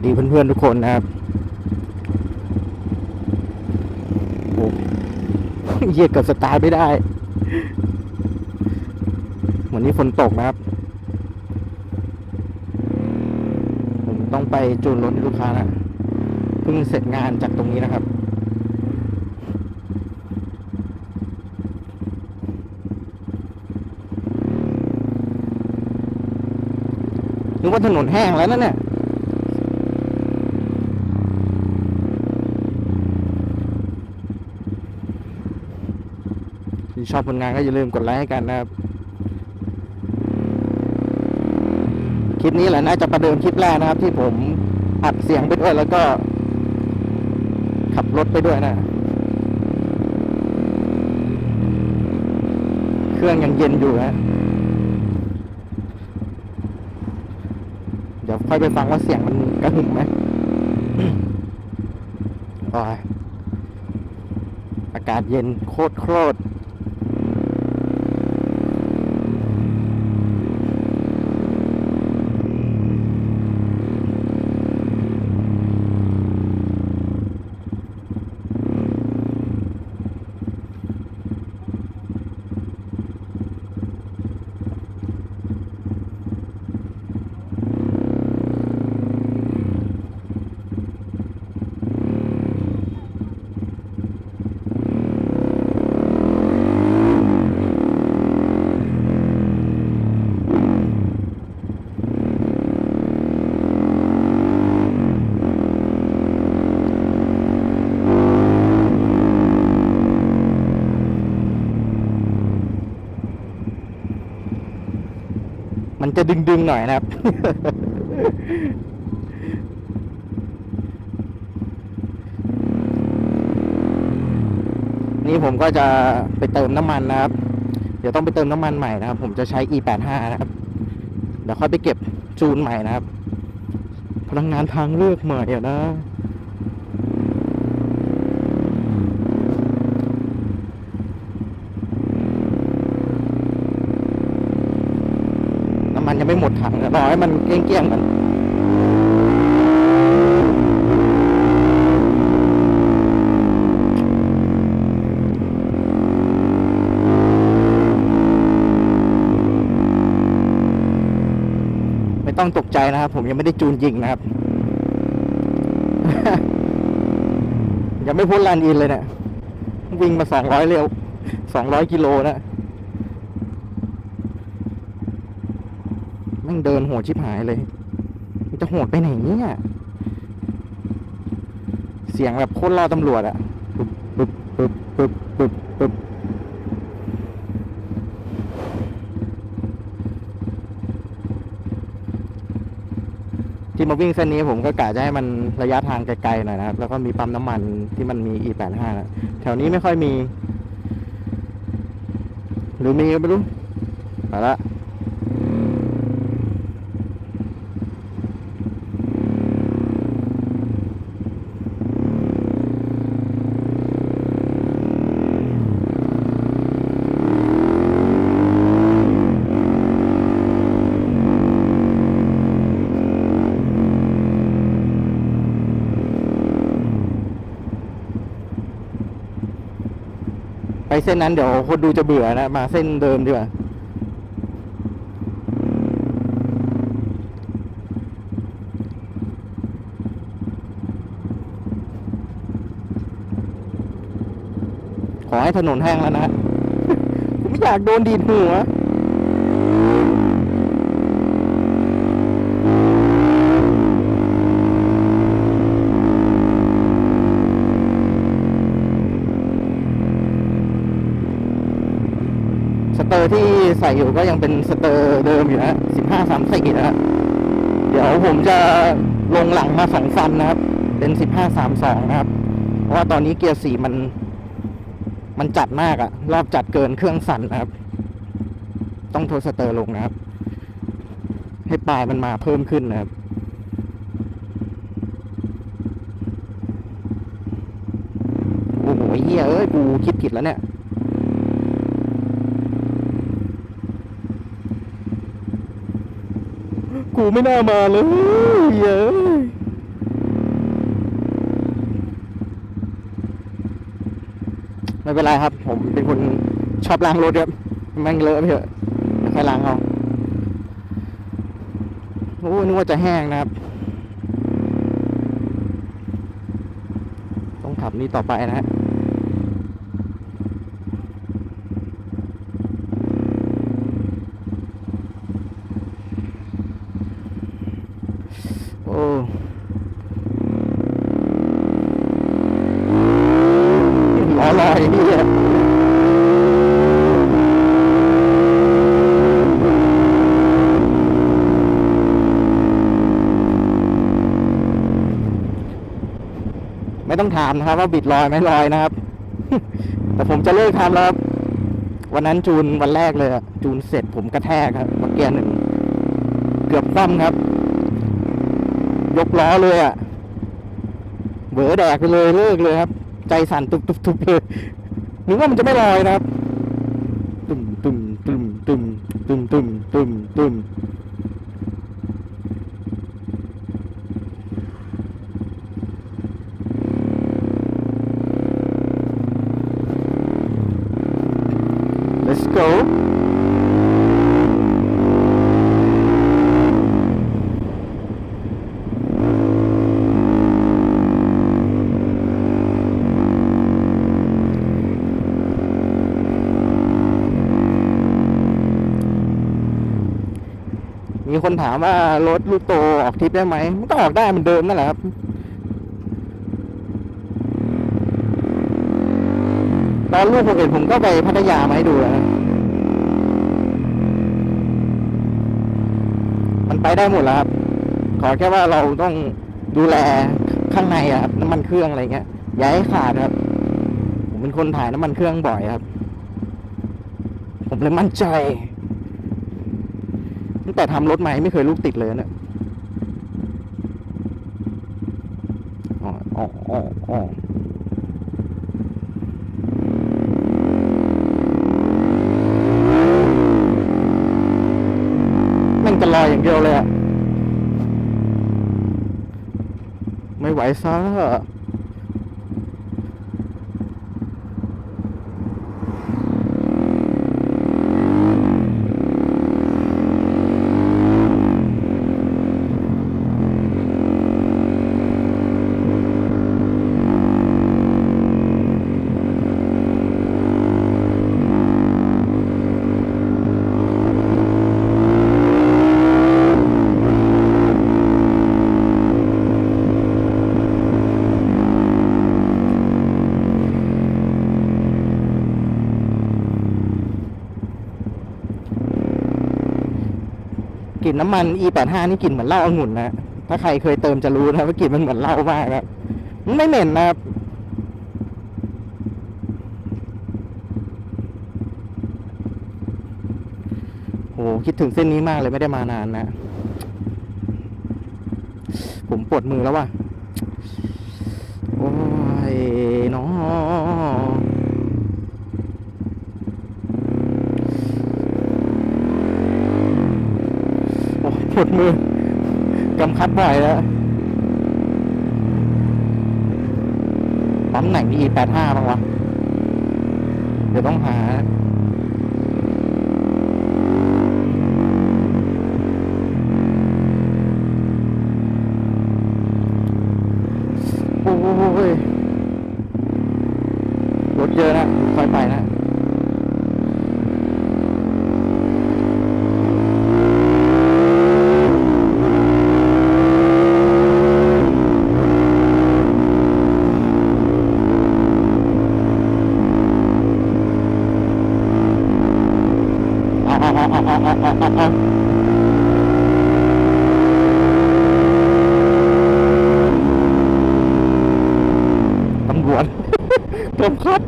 วัสดีเพื่อนๆทุกคนนะครับโอ้เยียดกับสตาร์ไม่ได้ วันนี้ฝนตกนะครับ ผมต้องไปจูนรถให้ลูกค้านะเพิ่งเสร็จงานจากตรงนี้นะครับนึกว่าถนนแห้งแล้วนั่นเนี่ย ที่ ชอบผลงานก็อย่าลืมกดไลค์ให้กันนะครับ คลิปนี้แหละน่าจะประเดิมคลิปแรกนะครับ ที่ผมอัดเสียงไปด้วยแล้วก็ ขับรถไปด้วยนะ เครื่องยังเย็นอยู่นะเดี๋ยวค่อยไปฟังว่าเสียงมันกระหึ่มไหมอ้ยอากาศเย็นโคตรโคตร มันจะ ดึงๆหน่อยนะครับ นี่ผมก็จะไปเติมน้ำมันนะครับ เดี๋ยวต้องไปเติมน้ำมันใหม่นะครับ ผมจะใช้ e85 นะครับ เดี๋ยวค่อยไปเก็บจูนใหม่นะครับ พลังงานทางเลือกใหม่อะนะ น้ำมัน ยังไม่หมดถังนะรอให้มันเกลี้ยงๆกันไม่ต้องตกใจนะครับ ผมยังไม่ได้จูนยิงนะครับ ยังไม่พ้นลานอินเลยเนะี่ยวิ่งมาสองร้อยเร็วสองร้อยกิโลนะ แม่ง เดินโหดชิบหายเลยมันจะโหดไปไหนเนี่ยเสียงแบบโคตรล่อตำรวจอะปึ๊บปึ๊บปึ๊บปึ๊บปึ๊บปึ๊บที่มาวิ่งเส้นนี้ผมก็กะจะให้มันระยะทางไกลๆหน่อยนะครับ แล้วก็มีปั๊มน้ำมันที่มันมี E85 นะแถวนี้ไม่ค่อยมี หรือมีก็ไม่รู้ไปละ ไปเส้นนั้นเดี๋ยวคนดูจะเบื่อนะ มาเส้นเดิมดีกว่าขอให้ถนนแห้งแล้วนะผมไม่อยากโดนดีดหัว เตอร์ที่ใส่อยู่ก็ยังเป็นสเตอร์เดิมอยู่นะสิบห้าสามสี่นะฮะเดี๋ยวผมจะลงหลังมาสองฟันนะครับ เป็นสิบห้าสามสองนะครับ เพราะว่าตอนนี้เกียร์สี่มัน มันจัดมากอะรอบจัดเกินเครื่องสั่นนะครับ ต้องโทรสเตอร์ลงนะครับ ให้ปลายมันมาเพิ่มขึ้นนะครับโอ้โหเฮียเอ้ยกูคิดผิดแล้วเนี่ยูไม่น่ามาเลยเย้ไม่เป็นไรครับ ผมเป็นคนชอบล้างรถครับแม่งเลอะไปเถอะค่ล้างเอาโอ้นึกว่าจะแห้งนะครับ ต้องขับนี้ต่อไปนะฮะามนะครับว่าบิดลอยไหม่ลอยนะครับ แต่ผมจะเลิกทำแล้ว วันนั้นจูนวันแรกเลยจูนเสร็จผมกระแทกครับมาเกียร์หนึ่งเกือบคว่ำครับ ยกล้อเลยอะเบอแดกไปเลยเลิกเลยครับ ใจสั่นตุบตุบตุบเลยนึกว่ามันจะไม่ลอยนะครับ ตุ่มตุ่มตุ่มตุ่มตุ่มตุ่มตุ่มตุ่ม มีคนถามว่ารถลูกโตออกทริปได้ไหมมันก็ออกได้เหมือนเดิมนั่นแหละครับตอนลูกผมเห็นผมก็ไปพัทยามาให้ดูนะมันไปได้หมดแล้วครับ ขอแค่ว่าเราต้องดูแลข้างในครับน้ำมันเครื่องอะไรเงี้ยอย่าให้ขาดครับ ผมเป็นคนถ่ายน้ำมันเครื่องบ่อยครับ ผมเลยมั่นใจ ตั้งแต่ทำรถใหม่ไม่เคยลูกติดเลยเนี่ยอ๋ออ๋ออ๋ออ๋อแม่งจะลอยอย่างเดียวเลยอะไม่ไหวซะกลิ่ น้ำมัน E85 นี่กลิ่นเหมือนเหล้าองุ่นนะถ้าใครเคยเติมจะรู้นะว่ากลิ่นมันเหมือนเหล้ามากครับมันไม่เหม็นนะครับโหคิดถึงเส้นนี้มากเลยไม่ได้มานานนะ ผมปวดมือแล้วว่ะ โอ้ยน้องโอ้ปว ดมือกำคัดบ่อยแล้วปั๊มไหนมี E85 บ้างวะ เดี๋ยวต้องหา เติมคัด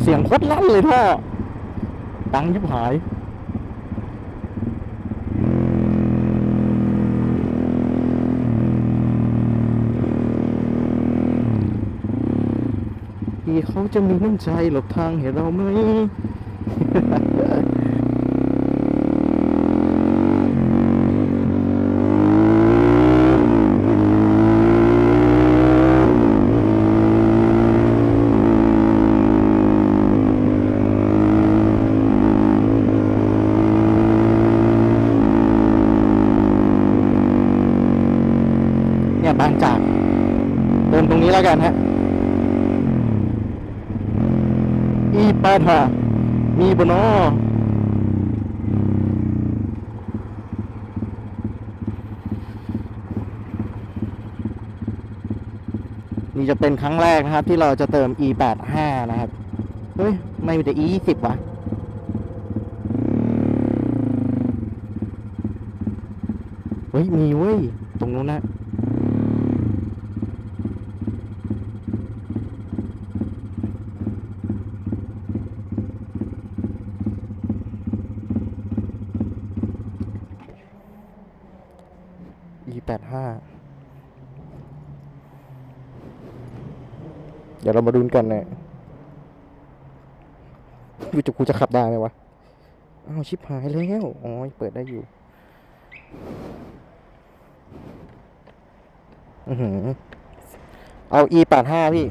เสียงโคตรลั่นเลยท่อ ตังยิบหายพี่เขาจะมีน้ำใจหลบทางเห้เราไหม บนอนี่จะเป็นครั้งแรกนะครับ ที่เราจะเติม e แปดห้านะครับ เฮ้ย ไม่มีแต่ e ยี่สิบวะเฮ้ย มีเว้ย ตรงนู้นนะ แปดห้าเดี๋ยวเรามาดูกันเนี่ยวิจุกูจะขับได้ไหมวะอ้าวชิบหายแล้ว อ๋อ เปิดได้อยู่ อือหือ เอา e แปดห้าพี่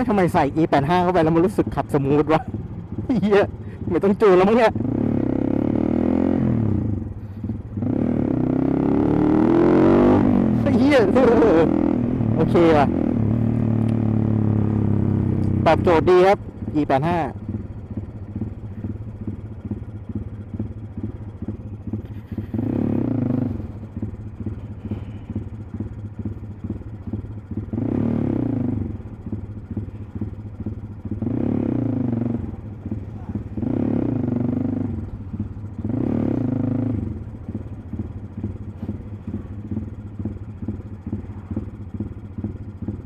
ฮ้ยทำไมใส่ E85 เข้าไปแล้วมันรู้สึกขับสมูทวะเฮียไม่ต้องจูนแล้วมั้งเนี่ยเฮียโอเคว่ะ ตอบโจทย์ดีครับ E85